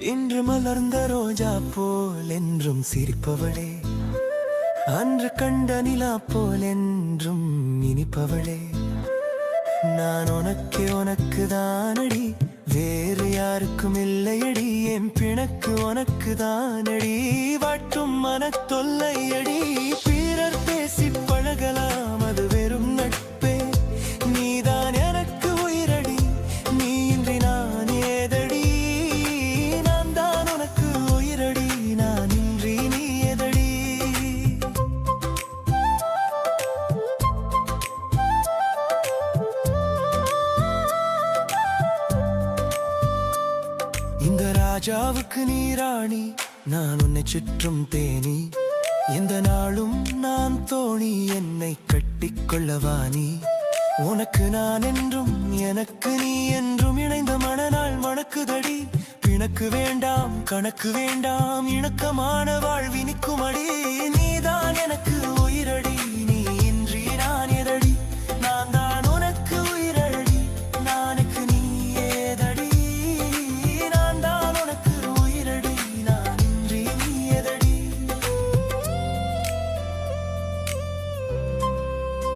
இன்று மலர்ந்த ரோஜா போல் என்றும் சிரிப்பவளே. அன்று கண்ட நிலா போல் என்றும் இனிப்பவளே. நான் உனக்கு உனக்கு தானடி வேறு யாருக்கும் இல்லையடி என் பிணக்கு உனக்கு தானடி வாட்டும் மன தொல்லையடி இந்த ராஜாவுக்கு நீராணி நான் உன்னை சுற்றும் தேனி. எந்த நாளும் நான் தோணி என்னை கட்டிக்கொள்ளவா நீ உனக்கு நான் என்றும் எனக்கு நீ என்றும் இணைந்த மனநாள் மணக்குதடி. பிணக்கு வேண்டாம் கணக்கு வேண்டாம் இணக்கமான வாழ்வினிக்கும் அடி நீ